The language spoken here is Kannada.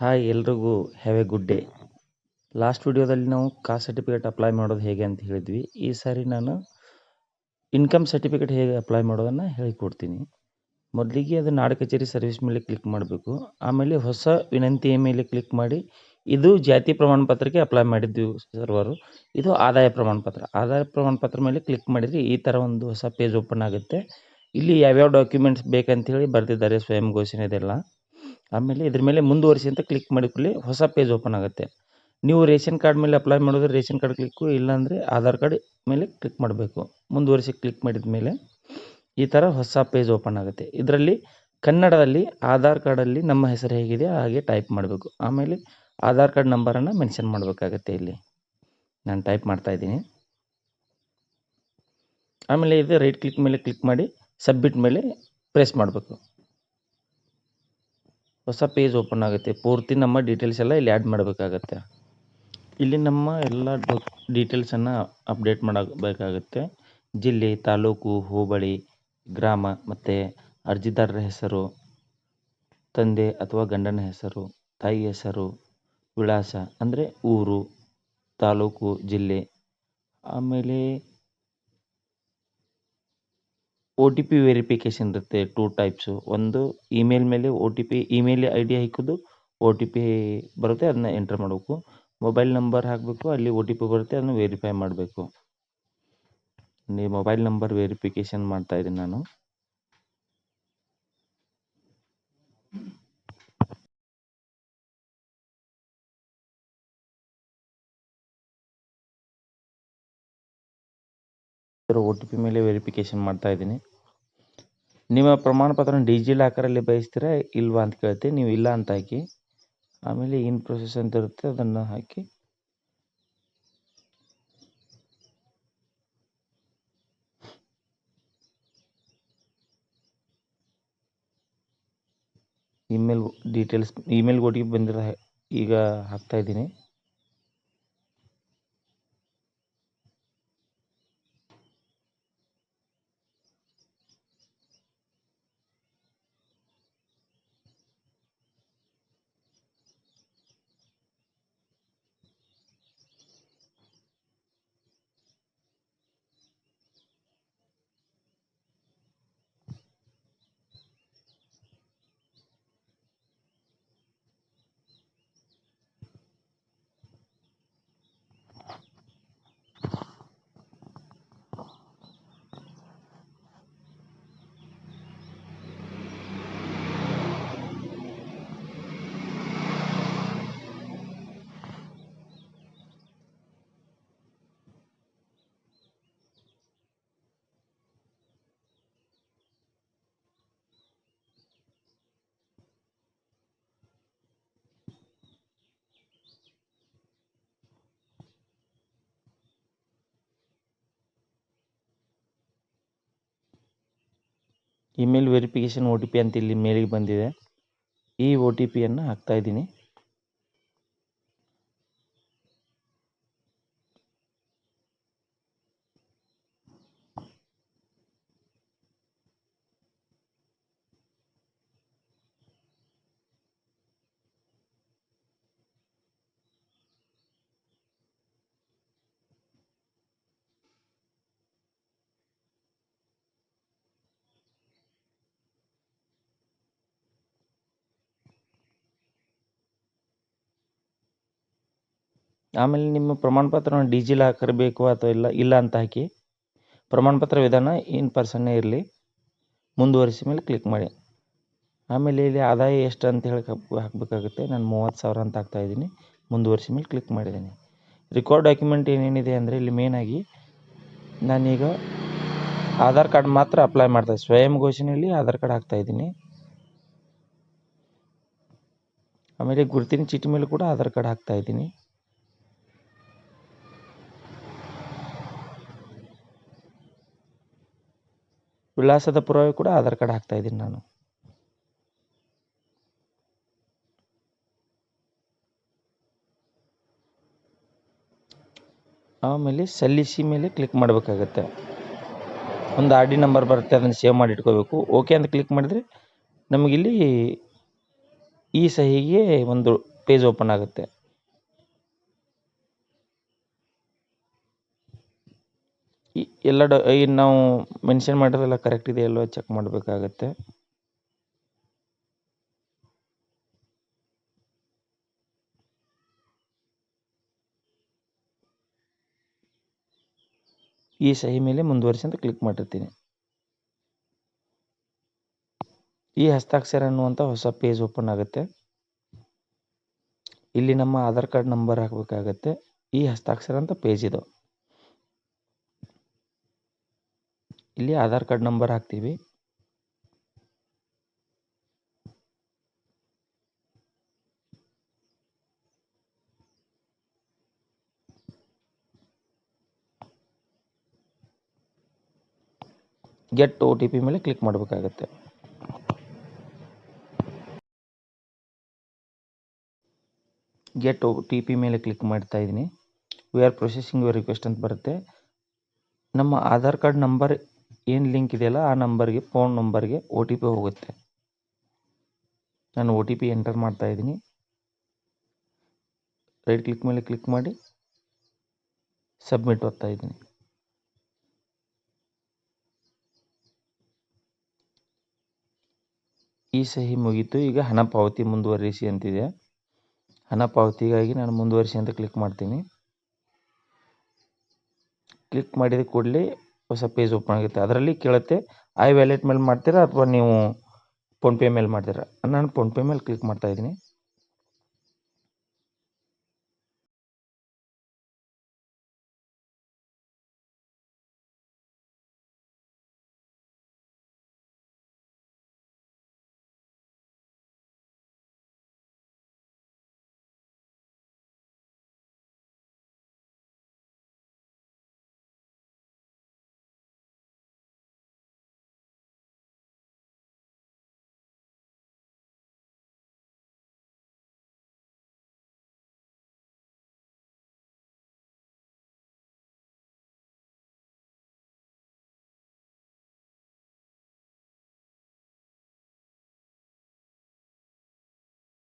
ಹಾಯ್ ಎಲ್ರಿಗೂ have a good day last ವಿಡಿಯೋದಲ್ಲಿ ನಾವು ಕಾಸ್ಟ್ ಸರ್ಟಿಫಿಕೇಟ್ ಅಪ್ಲೈ ಮಾಡೋದು ಹೇಗೆ ಅಂತ ಹೇಳಿದ್ವಿ. ಈ ಸಾರಿ ನಾನು ಇನ್ಕಮ್ ಸರ್ಟಿಫಿಕೇಟ್ ಹೇಗೆ ಅಪ್ಲೈ ಮಾಡೋದನ್ನು ಹೇಳಿಕೊಡ್ತೀನಿ. ಮೊದಲಿಗೆ ಅದು ನಾಡ ಕಚೇರಿ ಸರ್ವಿಸ್ ಮೇಲೆ ಕ್ಲಿಕ್ ಮಾಡಬೇಕು. ಆಮೇಲೆ ಹೊಸ ವಿನಂತಿಯ ಮೇಲೆ ಕ್ಲಿಕ್ ಮಾಡಿ, ಇದು ಜಾತಿ ಪ್ರಮಾಣ ಪತ್ರಕ್ಕೆ ಅಪ್ಲೈ ಮಾಡಿದ್ವಿ ಸರ್ವರು. ಇದು ಆದಾಯ ಪ್ರಮಾಣ ಪತ್ರ ಆದಾಯ ಪ್ರಮಾಣ ಪತ್ರ ಮೇಲೆ ಕ್ಲಿಕ್ ಮಾಡಿದರೆ ಈ ಥರ ಒಂದು ಹೊಸ ಪೇಜ್ ಓಪನ್ ಆಗುತ್ತೆ. ಇಲ್ಲಿ ಯಾವ್ಯಾವ ಡಾಕ್ಯುಮೆಂಟ್ಸ್ ಬೇಕಂತೇಳಿ ಬರೆದಿದ್ದಾರೆ ಸ್ವಯಂ ಘೋಷಣೆ ಇದೆಲ್ಲ ಆಮೇಲೆ ಇದ್ರ ಮೇಲೆ ಮುಂದುವರಿಸಿ ಅಂತ ಕ್ಲಿಕ್ ಮಾಡಿದ ಕೂಡಲೇ ಹೊಸ ಪೇಜ್ ಓಪನ್ ಆಗುತ್ತೆ. ನೀವು ರೇಷನ್ ಕಾರ್ಡ್ ಮೇಲೆ ಅಪ್ಲೈ ಮಾಡಿದ್ರೆ ರೇಷನ್ ಕಾರ್ಡ್ ಕ್ಲಿಕ್ಕು ಇಲ್ಲಾಂದರೆ ಆಧಾರ್ ಕಾರ್ಡ್ ಮೇಲೆ ಕ್ಲಿಕ್ ಮಾಡಬೇಕು. ಮುಂದುವರಿಸಿ ಕ್ಲಿಕ್ ಮಾಡಿದ ಮೇಲೆ ಈ ಥರ ಹೊಸ ಪೇಜ್ ಓಪನ್ ಆಗುತ್ತೆ. ಇದರಲ್ಲಿ ಕನ್ನಡದಲ್ಲಿ ಆಧಾರ್ ಕಾರ್ಡಲ್ಲಿ ನಮ್ಮ ಹೆಸರು ಹೇಗಿದೆ ಹಾಗೆ ಟೈಪ್ ಮಾಡಬೇಕು. ಆಮೇಲೆ ಆಧಾರ್ ಕಾರ್ಡ್ ನಂಬರನ್ನು ಮೆನ್ಷನ್ ಮಾಡಬೇಕಾಗತ್ತೆ ಇಲ್ಲಿ. ನಾನು ಟೈಪ್ ಮಾಡ್ತಾ ಇದ್ದೀನಿ. ಆಮೇಲೆ ಇದು ರೈಟ್ ಕ್ಲಿಕ್ ಮೇಲೆ ಕ್ಲಿಕ್ ಮಾಡಿ ಸಬ್ಮಿಟ್ ಮೇಲೆ ಪ್ರೆಸ್ ಮಾಡಬೇಕು. ಹೊಸ ಪೇಜ್ ಓಪನ್ ಆಗುತ್ತೆ. ಪೂರ್ತಿ ನಮ್ಮ ಡೀಟೇಲ್ಸ್ ಎಲ್ಲ ಇಲ್ಲಿ ಆ್ಯಡ್ ಮಾಡಬೇಕಾಗತ್ತೆ. ಇಲ್ಲಿ ನಮ್ಮ ಎಲ್ಲ ಡಾಕ್ ಡೀಟೇಲ್ಸನ್ನು ಅಪ್ಡೇಟ್ ಮಾಡಬೇಕಾಗುತ್ತೆ. ಜಿಲ್ಲೆ, ತಾಲೂಕು, ಹೋಬಳಿ, ಗ್ರಾಮ ಮತ್ತು ಅರ್ಜಿದಾರರ ಹೆಸರು, ತಂದೆ ಅಥವಾ ಗಂಡನ ಹೆಸರು, ತಾಯಿ ಹೆಸರು, ವಿಳಾಸ ಅಂದರೆ ಊರು, ತಾಲೂಕು, ಜಿಲ್ಲೆ. ಆಮೇಲೆ ಒ ಟಿ ಪಿ ವೆರಿಫಿಕೇಷನ್ ಇರುತ್ತೆ ಟೂ ಟೈಪ್ಸು ಒಂದು ಇಮೇಲ್ ಮೇಲೆ O T P email I D ಹಾಕೋದು ಒ ಟಿ ಪಿ ಬರುತ್ತೆ, ಅದನ್ನ ಎಂಟ್ರ್ ಮಾಡಬೇಕು. ಮೊಬೈಲ್ ನಂಬರ್ ಹಾಕಬೇಕು, ಅಲ್ಲಿ ಓ ಟಿ ಪಿ ಬರುತ್ತೆ, ಅದನ್ನು ವೆರಿಫೈ ಮಾಡಬೇಕು. ನೀವು ಮೊಬೈಲ್ ನಂಬರ್ ವೆರಿಫಿಕೇಷನ್ ಮಾಡ್ತಾ ಇದ್ದೀನಿ ನಾನು. ಒ ಟಿ ಪಿ ಮೇಲೆ ವೆರಿಫಿಕೇಷನ್ ಮಾಡ್ತಾ ಇದ್ದೀನಿ. ನಿಮ್ಮ ಪ್ರಮಾಣ ಪತ್ರ ಡಿಜಿ ಲಾಕರಲ್ಲಿ ಬಯಸ್ತೀರಾ ಇಲ್ವಾ ಅಂತ ಕೇಳ್ತೀನಿ. ನೀವು ಇಲ್ಲ ಅಂತ ಹಾಕಿ. ಆಮೇಲೆ ಇನ್ ಪ್ರೊಸೆಸ್ ಅಂತ ಇರುತ್ತೆ, ಅದನ್ನು ಹಾಕಿ. Email details email O T P ಬಂದಿರೋ ಈಗ ಹಾಕ್ತಾ ಇದ್ದೀನಿ. Email verification O T P ಅಂತ ಇಲ್ಲಿ ಮೇಲಿಗೆ ಬಂದಿದೆ. ಈ ಒ ಟಿ ಪಿಯನ್ನು ಹಾಕ್ತಾ ಆಮೇಲೆ ನಿಮ್ಮ ಪ್ರಮಾಣ ಪತ್ರವನ್ನು ಡಿಜಿ ಲಾಕರ್ ಬೇಕು ಅಥವಾ ಇಲ್ಲ ಇಲ್ಲ ಅಂತ ಹಾಕಿ ಪ್ರಮಾಣ ಪತ್ರ ವಿಧಾನ ಇನ್ ಪರ್ಸನ್ನೇ ಇರಲಿ, ಮುಂದುವರಿಸಿ ಮೇಲೆ ಕ್ಲಿಕ್ ಮಾಡಿ. ಆಮೇಲೆ ಇಲ್ಲಿ ಆದಾಯ ಎಷ್ಟು ಅಂತ ಹೇಳಿ ಹಾಕಬೇಕಾಗುತ್ತೆ. ನಾನು ಮೂವತ್ತು ಸಾವಿರ ಅಂತ ಹಾಕ್ತಾ ಇದ್ದೀನಿ. ಮುಂದುವರಿಸಿ ಮೇಲೆ ಕ್ಲಿಕ್ ಮಾಡಿದ್ದೀನಿ. ರೆಕಾರ್ಡ್ ಡಾಕ್ಯುಮೆಂಟ್ ಏನೇನಿದೆ ಅಂದರೆ ಇಲ್ಲಿ ಮೇನಾಗಿ ನಾನೀಗ ಆಧಾರ್ ಕಾರ್ಡ್ ಮಾತ್ರ ಅಪ್ಲೈ ಮಾಡ್ತಾ, ಸ್ವಯಂ ಘೋಷಣೆಯಲ್ಲಿ ಆಧಾರ್ ಕಾರ್ಡ್ ಹಾಕ್ತಾ ಇದ್ದೀನಿ. ಆಮೇಲೆ ಗುರುತಿನ ಚೀಟಿ ಮೇಲೆ ಕೂಡ ಆಧಾರ್ ಕಾರ್ಡ್ ಹಾಕ್ತಾ ವಿಳಾಸದ ಪುರಾವೆ ಕೂಡ ಆಧಾರ್ ಕಾರ್ಡ್ ಹಾಕ್ತಾ ಇದ್ದೀನಿ ನಾನು. ಆಮೇಲೆ ಸಲ್ಲಿಸಿ ಮೇಲೆ ಕ್ಲಿಕ್ ಮಾಡಬೇಕಾಗತ್ತೆ. ಒಂದು ಆರ್ ಡಿ ನಂಬರ್ ಬರುತ್ತೆ, ಅದನ್ನು ಸೇವ್ ಮಾಡಿ ಇಟ್ಕೋಬೇಕು. ಓಕೆ ಅಂತ ಕ್ಲಿಕ್ ಮಾಡಿದರೆ ನಮಗಿಲ್ಲಿ ಈ ಸಹಿಗೆ ಒಂದು ಪೇಜ್ ಓಪನ್ ಆಗುತ್ತೆ. ಈ ಎಲ್ಲ ಡ ನಾವು ಮೆನ್ಷನ್ ಮಾಡಿರೋದೆಲ್ಲ ಕರೆಕ್ಟ್ ಇದೆ ಅಲ್ವಾ? ಚೆಕ್ ಮಾಡಬೇಕಾಗತ್ತೆ. ಈ ಸಹಿ ಮೇಲೆ ಮುಂದುವರಿಸಿ ಅಂತ ಕ್ಲಿಕ್ ಮಾಡಿರ್ತೀನಿ. ಈ ಹಸ್ತಾಕ್ಷರ ಅನ್ನುವಂಥ ಹೊಸ ಪೇಜ್ ಓಪನ್ ಆಗುತ್ತೆ. ಇಲ್ಲಿ ನಮ್ಮ ಆಧಾರ್ ಕಾರ್ಡ್ ನಂಬರ್ ಹಾಕಬೇಕಾಗತ್ತೆ. ಈ ಹಸ್ತಾಕ್ಷರ ಅಂತ ಪೇಜ್ ಇದು. ಇಲ್ಲಿ ಆಧಾರ್ ಕಾರ್ಡ್ ನಂಬರ್ ಹಾಕ್ತೀವಿ. ಗೆಟ್ ಒ ಟಿ ಪಿ ಮೇಲೆ ಕ್ಲಿಕ್ ಮಾಡಬೇಕಾಗತ್ತೆ. ಗೆಟ್ ಒ ಟಿ ಪಿ ಮೇಲೆ ಕ್ಲಿಕ್ ಮಾಡ್ತಾ ಇದ್ದೀನಿ. We are processing your request ಅಂತ ಬರುತ್ತೆ. ನಮ್ಮ ಆಧಾರ್ ಕಾರ್ಡ್ ನಂಬರ್ ಏನು ಲಿಂಕ್ ಇದೆಯಲ್ಲ ಆ ನಂಬರ್ಗೆ, ಫೋನ್ ನಂಬರ್ಗೆ ಒ ಟಿ ಪಿ ಹೋಗುತ್ತೆ. ನಾನು ಒ ಟಿ ಪಿ ಎಂಟರ್ ಮಾಡ್ತಾ ಇದ್ದೀನಿ. ರೈಟ್ ಕ್ಲಿಕ್ ಮೇಲೆ ಕ್ಲಿಕ್ ಮಾಡಿ ಸಬ್ಮಿಟ್ ಒತ್ತಾ ಇದ್ದೀನಿ. ಈ ಸಹಿ ಮುಗೀತು. ಈಗ ಹಣ ಪಾವತಿ ಮುಂದುವರಿಸಿ ಅಂತಿದೆ. ಹಣ ಪಾವತಿಗಾಗಿ ನಾನು ಮುಂದುವರಿಸಿ ಅಂತ ಕ್ಲಿಕ್ ಮಾಡ್ತೀನಿ. ಕ್ಲಿಕ್ ಮಾಡಿದ ಕೂಡಲೇ ಹೊಸ ಪೇಜ್ ಓಪನ್ ಆಗುತ್ತೆ. ಅದರಲ್ಲಿ ಕೇಳುತ್ತೆ ಐ ವ್ಯಾಲೆಟ್ ಮೇಲೆ ಮಾಡ್ತೀರಾ ಅಥವಾ ನೀವು ಫೋನ್ಪೇ ಮೇಲೆ ಮಾಡ್ತೀರಾ? ನಾನು ಫೋನ್ಪೇ ಮೇಲೆ ಕ್ಲಿಕ್ ಮಾಡ್ತಾ ಇದ್ದೀನಿ.